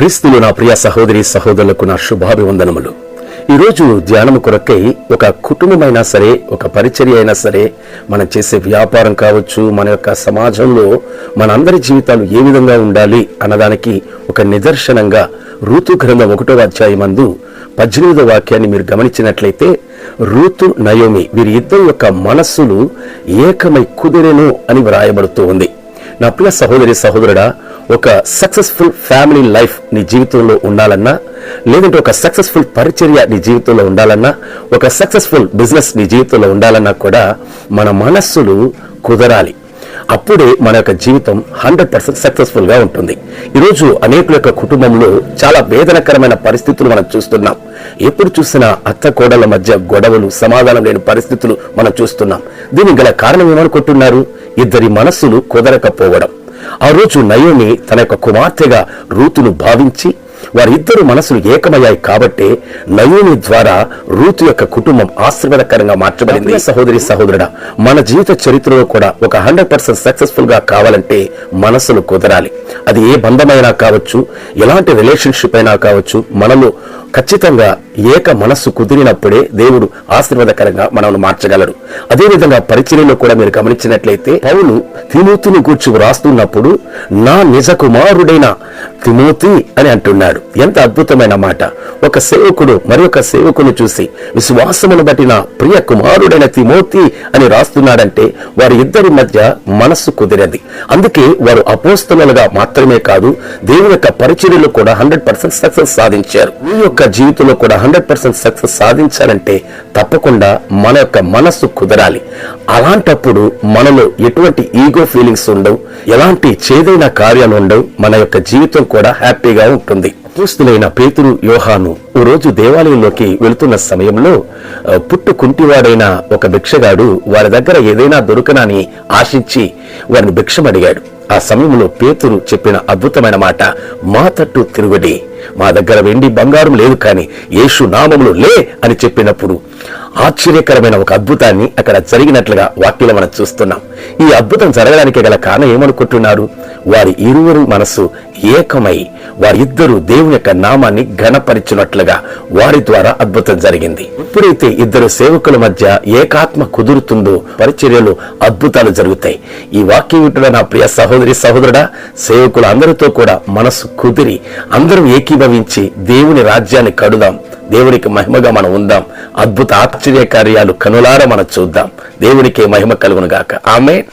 క్రీస్తులు నా ప్రియ సహోదరి సహోదరులకు నా శుభాభివందనములు. ఈరోజు ధ్యానం కొరకై ఒక కుటుంబమైనా సరే ఒక పరిచర్య అయినా సరే మనం చేసే వ్యాపారం కావచ్చు మన యొక్క సమాజంలో మనందరి జీవితాలు ఏ విధంగా ఉండాలి అన్నదానికి ఒక నిదర్శనంగా ఋతు గ్రంథం ఒకటో అధ్యాయమందు పద్దెనిమిదో వాక్యాన్ని మీరు గమనించినట్లయితే ఋతు నయోమి వీరి ఇద్దరు యొక్క మనస్సులు ఏకమై కుదిరెను అని వ్రాయబడుతూ ఉంది. నా ప్రియ సహోదరి సహోదరుడా ఒక సక్సెస్ఫుల్ ఫ్యామిలీ లైఫ్ నీ జీవితంలో ఉండాలన్నా లేదంటే ఒక సక్సెస్ఫుల్ పరిచర్య నీ జీవితంలో ఉండాలన్నా ఒక సక్సెస్ఫుల్ బిజినెస్ నీ జీవితంలో ఉండాలన్నా కూడా మన మనస్సులు కుదరాలి. అప్పుడే మన యొక్క జీవితం హండ్రెడ్ పర్సెంట్ సక్సెస్ఫుల్గా ఉంటుంది. ఈరోజు అనేకుల యొక్క కుటుంబంలో చాలా వేదనకరమైన పరిస్థితులు మనం చూస్తున్నాం. ఎప్పుడు చూసినా అత్త కోడల మధ్య గొడవలు సమాధానం లేని పరిస్థితులు మనం చూస్తున్నాం. దీనికి గల కారణం ఏమనుకుంటున్నారు? ఇద్దరి మనస్సులు కుదరకపోవడం. ఆ రోజు నయోమి తన యొక్క కుమార్తెగా రూతును భావించి వారిద్దరు మనసులు ఏకమయ్యాయి కాబట్టే నయోమి ద్వారా రూతు యొక్క కుటుంబం ఆశీర్వాదకరంగా మార్చబడింది. సహోదరి సహోదరుడా మన జీవిత చరిత్రలో కూడా ఒక హండ్రెడ్ పర్సెంట్ సక్సెస్ఫుల్గా కావాలంటే మనసులు కుదరాలి. అది ఏ బంధమైనా కావచ్చు ఎలాంటి రిలేషన్షిప్ అయినా కావచ్చు మనలో ఖచ్చితంగా ఏక మనస్సు కుదిరినప్పుడే దేవుడు ఆశీర్వాదకరంగా మనల్ని మార్చగలడు. అదేవిధంగా పరిచర్యలో కూడా మీరు గమనించినట్లయితే పౌలు తిమోతిని కూర్చు వ్రాస్తున్నప్పుడు నా నిజ కుమారుడైన తిమోతి అని అంటున్నాడు. ఎంత అద్భుతమైన మాట. ఒక సేవకుడు మరి ఒక సేవకుని చూసి విశ్వాసమును బట్టి నా ప్రియ కుమారుడైన తిమోతి అని రాస్తున్నాడంటే వారి ఇద్దరి మధ్య మనస్సు కుదిరది. అందుకే వారు అపోస్తలుగా మాత్రమే కాదు దేవుని యొక్క పరిచర్యలు కూడా హండ్రెడ్ పర్సెంట్ సక్సెస్ సాధించారు. మీ యొక్క జీవితంలో కూడా హండ్రెడ్ పర్సెంట్ సక్సెస్ సాధించాలంటే తప్పకుండా మన యొక్క మనస్సు కుదరాలి. అలాంటప్పుడు మనలో ఎటువంటి ఈగో ఫీలింగ్స్ ఉండవు. ఎలాంటి చేదైన కార్యాలు ఉండవు. మన యొక్క జీవితం కూడా హ్యాపీగా ఉంటుంది. అపోస్తులైన పేతురు యోహాను ఓ రోజు దేవాలయంలోకి వెళుతున్న సమయంలో పుట్టు కుంటివాడైన ఒక భిక్షగాడు వారి దగ్గర ఏదైనా దొరకనని ఆశించి వారిని భిక్షమడిగాడు. ఆ సమయంలో పేతురు చెప్పిన అద్భుతమైన మాట మా తట్టు తిరుగుడి మా దగ్గర వెండి బంగారం లేదు కానీ యేసు నామములు లే అని చెప్పినప్పుడు ఆశ్చర్యకరమైన ఒక అద్భుతాన్ని అక్కడ జరిగినట్లుగా వాక్యంలో మనం చూస్తున్నాం. ఈ అద్భుతం జరగడానికి గల కారణం ఏమనుకుంటున్నారు? వారి ఇరువురు మనసు ఏకమై వారిద్దరూ దేవుని యొక్క నామాన్ని ఘనపరిచినట్లుగా వారి ద్వారా అద్భుతం జరిగింది. ఎప్పుడైతే ఇద్దరు సేవకుల మధ్య ఏకాత్మ కుదురుతుందో పరిచర్యలు అద్భుతాలు జరుగుతాయి. ఈ వాక్యం వింటున్న నా ప్రియ సహోదరి సహోదరుడా సేవకులు అందరితో కూడా మనసు కుదిరి అందరం ఏకీభవించి దేవుని రాజ్యాన్ని కడుదాం. దేవునికి మహిమగా మనం ఉందాం. అద్భుత ఆశ్చర్య కార్యాలు కనులారా మనం చూద్దాం. దేవునికే మహిమ కలుగును గాక ఆమె